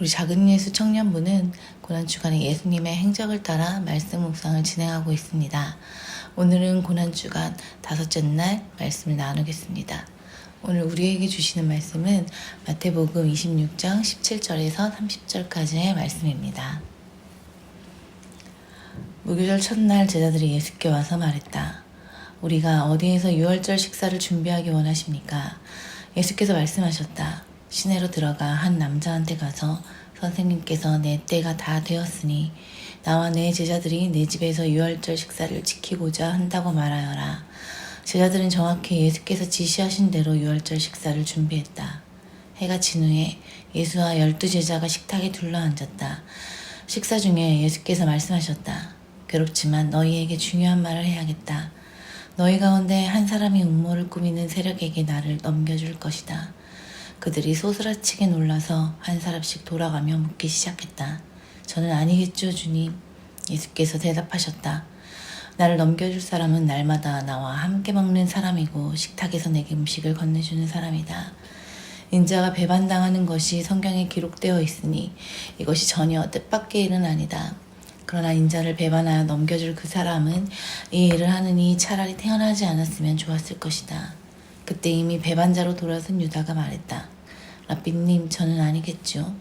우리 작은 예수 청년부는 고난주간에 예수님의 행적을 따라 말씀 묵상을 진행하고 있습니다. 오늘은 고난주간 다섯째 날 말씀을 나누겠습니다. 오늘 우리에게 주시는 말씀은 마태복음 26장 17절에서 30절까지의 말씀입니다. 무교절 첫날 제자들이 예수께 와서 말했다. 우리가 어디에서 유월절 식사를 준비하기 원하십니까? 예수께서 말씀하셨다. 시내로 들어가 한 남자한테 가서 선생님께서 내 때가 다 되었으니 나와 내 제자들이 내 집에서 유월절 식사를 지키고자 한다고 말하여라. 제자들은 정확히 예수께서 지시하신 대로 유월절 식사를 준비했다. 해가 진 후에 예수와 열두 제자가 식탁에 둘러앉았다. 식사 중에 예수께서 말씀하셨다. 괴롭지만 너희에게 중요한 말을 해야겠다. 너희 가운데 한 사람이 음모를 꾸미는 세력에게 나를 넘겨줄 것이다. 그들이 소스라치게 놀라서 한 사람씩 돌아가며 묻기 시작했다. 저는 아니겠죠, 주님. 예수께서 대답하셨다. 나를 넘겨줄 사람은 날마다 나와 함께 먹는 사람이고 식탁에서 내게 음식을 건네주는 사람이다. 인자가 배반당하는 것이 성경에 기록되어 있으니 이것이 전혀 뜻밖의 일은 아니다. 그러나 인자를 배반하여 넘겨줄 그 사람은 이 일을 하느니 차라리 태어나지 않았으면 좋았을 것이다. 그때 이미 배반자로 돌아선 유다가 말했다. 라삐님, 저는 아니겠죠.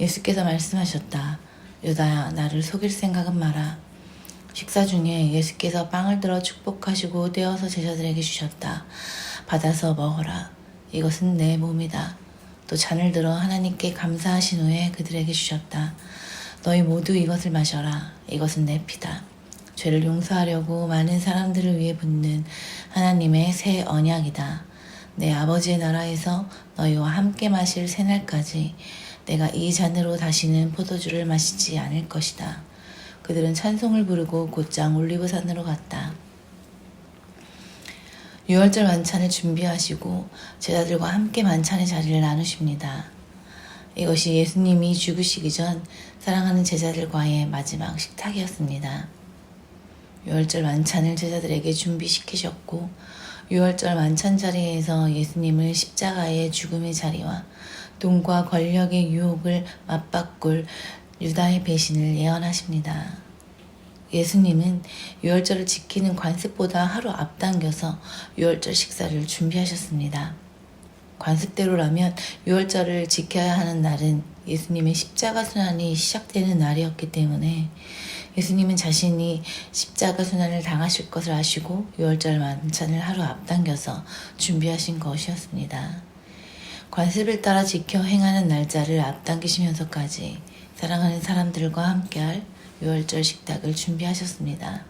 예수께서 말씀하셨다. 유다야, 나를 속일 생각은 마라. 식사 중에 예수께서 빵을 들어 축복하시고 떼어서 제자들에게 주셨다. 받아서 먹어라. 이것은 내 몸이다. 또 잔을 들어 하나님께 감사하신 후에 그들에게 주셨다. 너희 모두 이것을 마셔라. 이것은 내 피다. 죄를 용서하려고 많은 사람들을 위해 붓는 하나님의 새 언약이다. 내 아버지의 나라에서 너희와 함께 마실 새날까지 내가 이 잔으로 다시는 포도주를 마시지 않을 것이다. 그들은 찬송을 부르고 곧장 올리브산으로 갔다. 유월절 만찬을 준비하시고 제자들과 함께 만찬의 자리를 나누십니다. 이것이 예수님이 죽으시기 전 사랑하는 제자들과의 마지막 식탁이었습니다. 유월절 만찬을 제자들에게 준비시키셨고 유월절 만찬 자리에서 예수님을 십자가의 죽음의 자리와 돈과 권력의 유혹을 맞바꿀 유다의 배신을 예언하십니다. 예수님은 유월절을 지키는 관습보다 하루 앞당겨서 유월절 식사를 준비하셨습니다. 관습대로라면 유월절을 지켜야 하는 날은 예수님의 십자가 순환이 시작되는 날이었기 때문에 예수님은 자신이 십자가 순환을 당하실 것을 아시고 유월절 만찬을 하루 앞당겨서 준비하신 것이었습니다. 관습을 따라 지켜 행하는 날짜를 앞당기시면서까지 사랑하는 사람들과 함께할 유월절 식탁을 준비하셨습니다.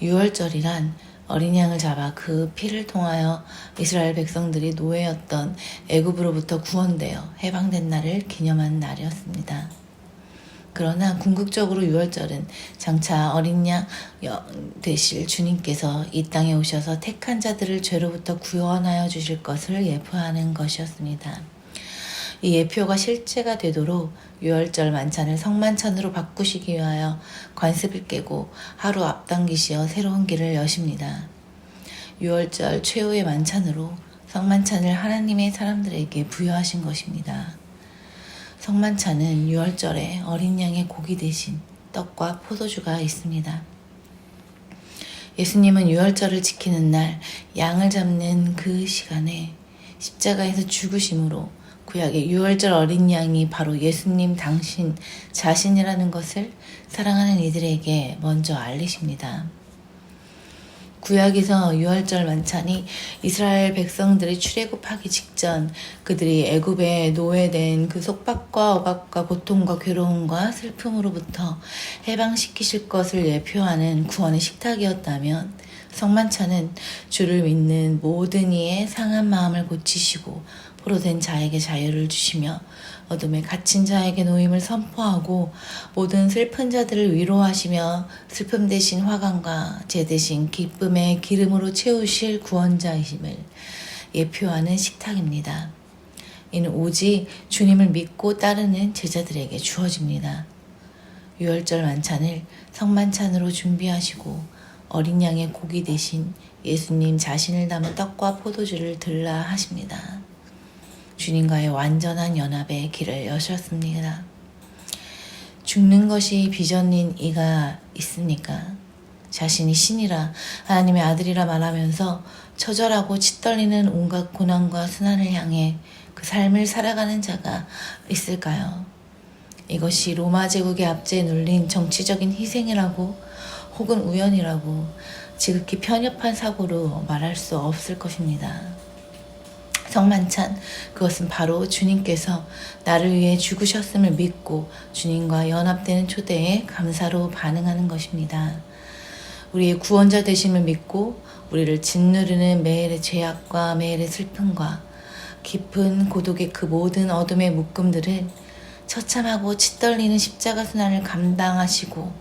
유월절이란 어린 양을 잡아 그 피를 통하여 이스라엘 백성들이 노예였던 애굽으로부터 구원되어 해방된 날을 기념한 날이었습니다. 그러나 궁극적으로 유월절은 장차 어린 양 되실 주님께서 이 땅에 오셔서 택한 자들을 죄로부터 구원하여 주실 것을 예표하는 것이었습니다. 이 예표가 실제가 되도록 유월절 만찬을 성만찬으로 바꾸시기 위하여 관습을 깨고 하루 앞당기시어 새로운 길을 여십니다. 유월절 최후의 만찬으로 성만찬을 하나님의 사람들에게 부여하신 것입니다. 성만찬은 유월절에 어린 양의 고기 대신 떡과 포도주가 있습니다. 예수님은 유월절을 지키는 날 양을 잡는 그 시간에 십자가에서 죽으심으로 구약의 유월절 어린 양이 바로 예수님 당신 자신이라는 것을 사랑하는 이들에게 먼저 알리십니다. 구약에서 유월절 만찬이 이스라엘 백성들이 출애굽하기 직전 그들이 애굽에 노예된 그 속박과 억압과 고통과 괴로움과 슬픔으로부터 해방시키실 것을 예표하는 구원의 식탁이었다면 성만찬은 주를 믿는 모든 이의 상한 마음을 고치시고 포로 된 자에게 자유를 주시며 어둠에 갇힌 자에게 노임을 선포하고 모든 슬픈 자들을 위로하시며 슬픔 대신 화관과 제 대신 기쁨의 기름으로 채우실 구원자이심을 예표하는 식탁입니다. 이는 오직 주님을 믿고 따르는 제자들에게 주어집니다. 유월절 만찬을 성만찬으로 준비하시고 어린 양의 고기 대신 예수님 자신을 담은 떡과 포도주를 들라 하십니다. 주님과의 완전한 연합의 길을 여셨습니다. 죽는 것이 비전인 이가 있습니까? 자신이 신이라 하나님의 아들이라 말하면서 처절하고 치떨리는 온갖 고난과 순환을 향해 그 삶을 살아가는 자가 있을까요? 이것이 로마 제국의 압제에 눌린 정치적인 희생이라고 혹은 우연이라고 지극히 편협한 사고로 말할 수 없을 것입니다. 성만찬 그것은 바로 주님께서 나를 위해 죽으셨음을 믿고 주님과 연합되는 초대에 감사로 반응하는 것입니다. 우리의 구원자 되심을 믿고 우리를 짓누르는 매일의 죄악과 매일의 슬픔과 깊은 고독의 그 모든 어둠의 묶음들을 처참하고 치떨리는 십자가 순환을 감당하시고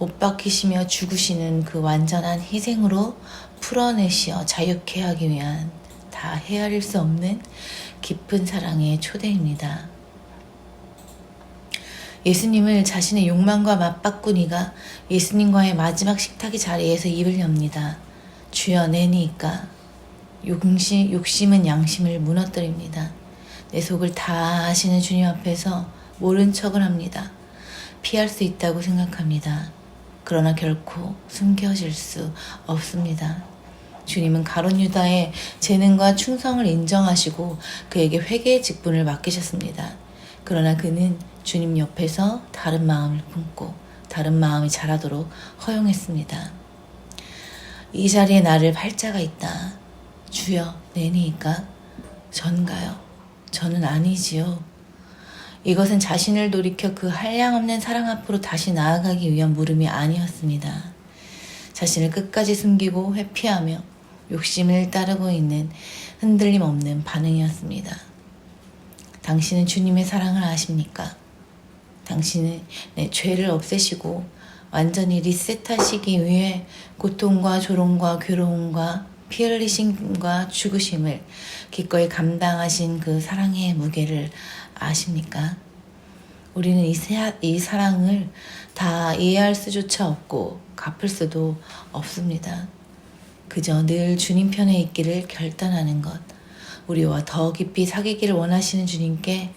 못 박히시며 죽으시는 그 완전한 희생으로 풀어내시어 자유케 하기 위한 다 헤아릴 수 없는 깊은 사랑의 초대입니다. 예수님을 자신의 욕망과 맞바꾼 이가 예수님과의 마지막 식탁의 자리에서 입을 엽니다. 주여 내니까 욕심, 욕심은 양심을 무너뜨립니다. 내 속을 다 아시는 주님 앞에서 모른 척을 합니다. 피할 수 있다고 생각합니다. 그러나 결코 숨겨질 수 없습니다. 주님은 가론 유다의 재능과 충성을 인정하시고 그에게 회개의 직분을 맡기셨습니다. 그러나 그는 주님 옆에서 다른 마음을 품고 다른 마음이 자라도록 허용했습니다. 이 자리에 나를 팔자가 있다. 주여 내니까 전가요. 저는 아니지요. 이것은 자신을 돌이켜 그 한량없는 사랑 앞으로 다시 나아가기 위한 물음이 아니었습니다. 자신을 끝까지 숨기고 회피하며 욕심을 따르고 있는 흔들림 없는 반응이었습니다. 당신은 주님의 사랑을 아십니까? 당신은 내 죄를 없애시고 완전히 리셋하시기 위해 고통과 조롱과 괴로움과 피 흘리심과 죽으심을 기꺼이 감당하신 그 사랑의 무게를 아십니까? 우리는 이, 사, 이 사랑을 다 이해할 수조차 없고 갚을 수도 없습니다. 그저 늘 주님 편에 있기를 결단하는 것, 우리와 더 깊이 사귀기를 원하시는 주님께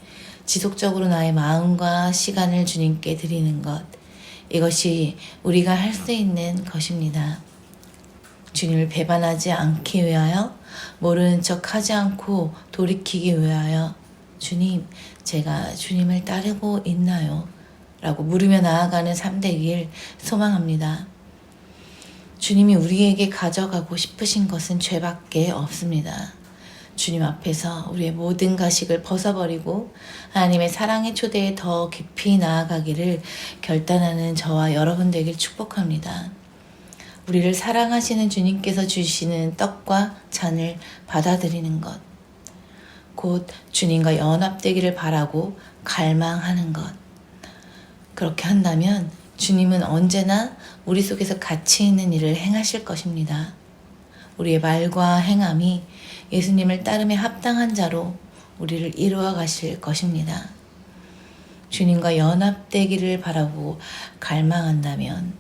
지속적으로 나의 마음과 시간을 주님께 드리는 것, 이것이 우리가 할 수 있는 것입니다. 주님을 배반하지 않기 위하여 모르는 척 하지 않고 돌이키기 위하여 주님, 제가 주님을 따르고 있나요? 라고 물으며 나아가는 3대 길 소망합니다. 주님이 우리에게 가져가고 싶으신 것은 죄밖에 없습니다. 주님 앞에서 우리의 모든 가식을 벗어버리고 하나님의 사랑의 초대에 더 깊이 나아가기를 결단하는 저와 여러분 되길 축복합니다. 우리를 사랑하시는 주님께서 주시는 떡과 잔을 받아들이는 것. 곧 주님과 연합되기를 바라고 갈망하는 것. 그렇게 한다면 주님은 언제나 우리 속에서 가치 있는 일을 행하실 것입니다. 우리의 말과 행함이 예수님을 따름에 합당한 자로 우리를 이루어 가실 것입니다. 주님과 연합되기를 바라고 갈망한다면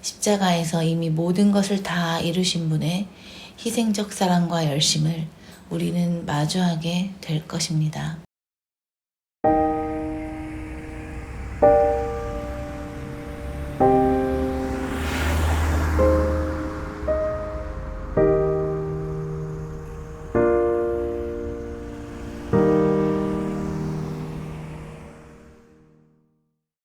십자가에서 이미 모든 것을 다 이루신 분의 희생적 사랑과 열심을 우리는 마주하게 될 것입니다.